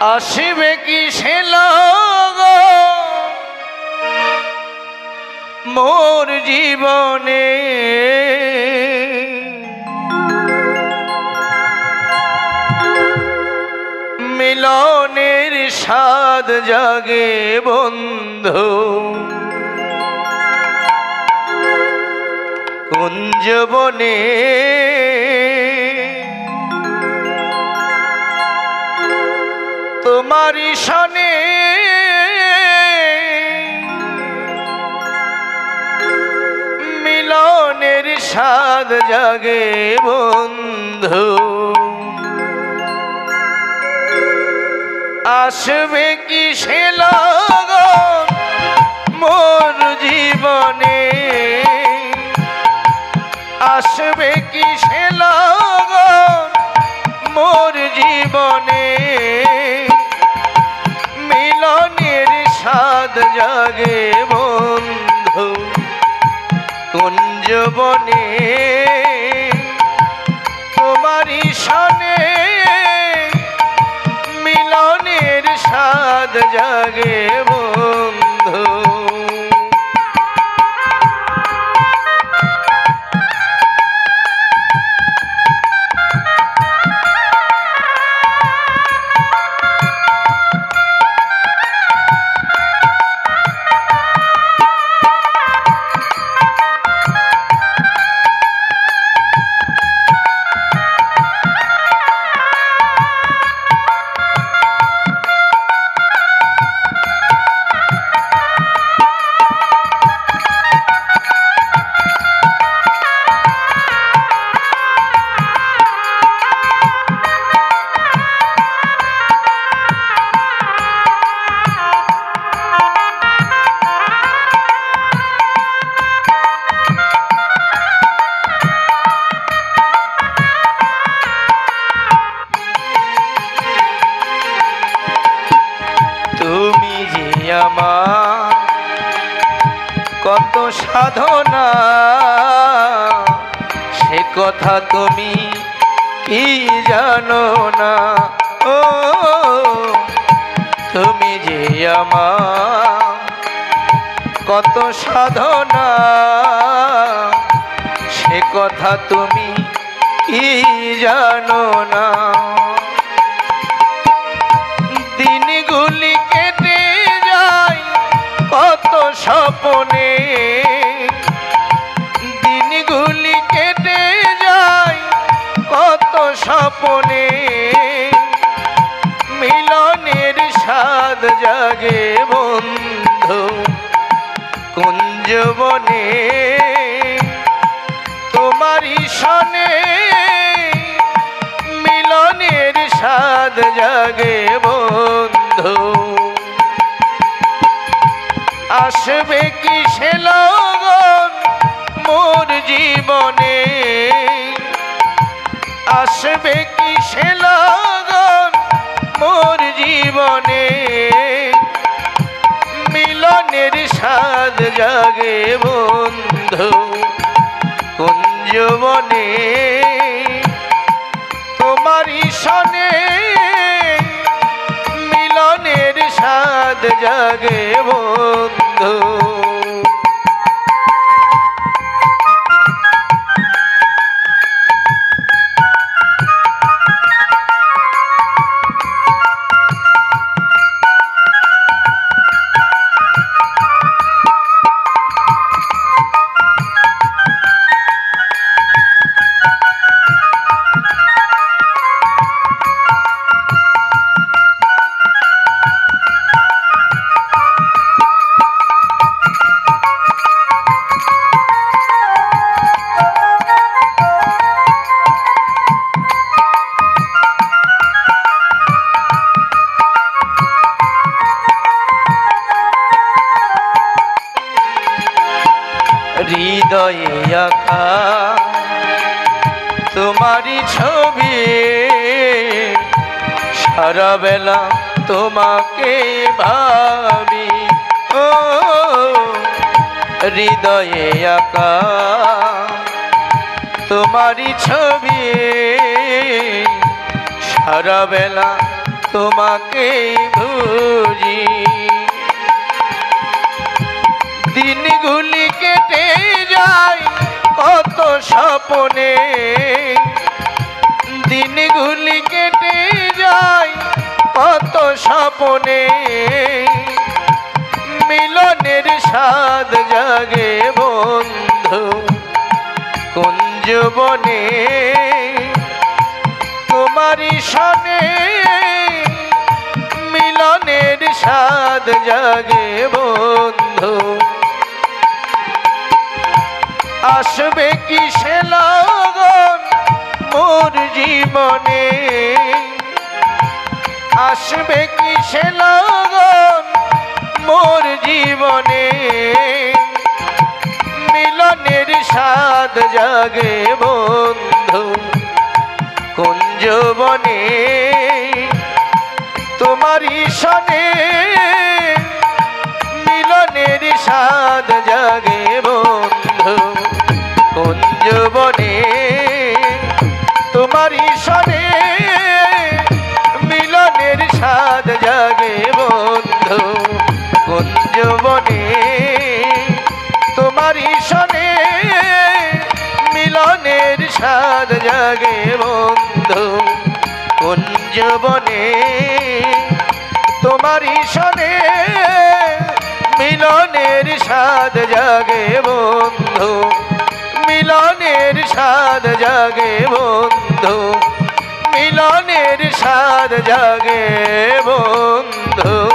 আসবে কি সেল মোর জীবনে মিলনের স্বাদ জাগে বন্ধু। কুঞ্জবনে সনে মিলনের স্বাদ জাগে বন্ধু। আসবে কি সে মোর জীবনে? আসবে কি সে মোর জীবনে? স্বাদ জাগে বন্ধু কুঞ্জবনে তোমারি সনে মিলনের সাদ জাগে বন্ধু। সাধনা। সে কথা তুমি কি জানো না? ও, তুমি যে আমার কত সাধনা। সে কথা তুমি কি জানো না? দিনগুলি কেটে যায়, কত স্বপনে স্বপনে মিলনের স্বাদ জাগে বন্ধু কুঞ্জবনে। তোমারই সনে মিলনের স্বাদ জাগে বন্ধু। আসবে কি সে আসবে কি সে লগন? মোর জীবনে মিলনের স্বাদ জাগে বন্ধু, কুঞ্জবনে। তোমারই সনে মিলনের স্বাদ জাগে বন্ধু। আঁকা তোমারই ছবি সারা বেলা তোমাকে ভাবি। ও, হৃদয়ে আঁকা। তোমারই ছবি সারা বেলা তোমাকে ভুজি দিনগুলি কেটে যায় কত স্বপনে দিনগুলি কেটে যায় কত স্বপনে। মিলনের স্বাদ জাগে বন্ধু কুঞ্জবনে তোমারই সনে মিলনের স্বাদ জাগে বন্ধু। আসবে কি সে লগন মোর জীবনে? আসবে কি সে লগন মোর জীবনে? মিলনের স্বাদ জাগে বন্ধু কুঞ্জবনে জাগে বন্ধু কুঞ্জবনে তোমারই সনে মিলনের স্বাদ জাগে বন্ধু, মিলনের স্বাদ জাগে বন্ধু, মিলনের স্বাদ জাগে বন্ধু।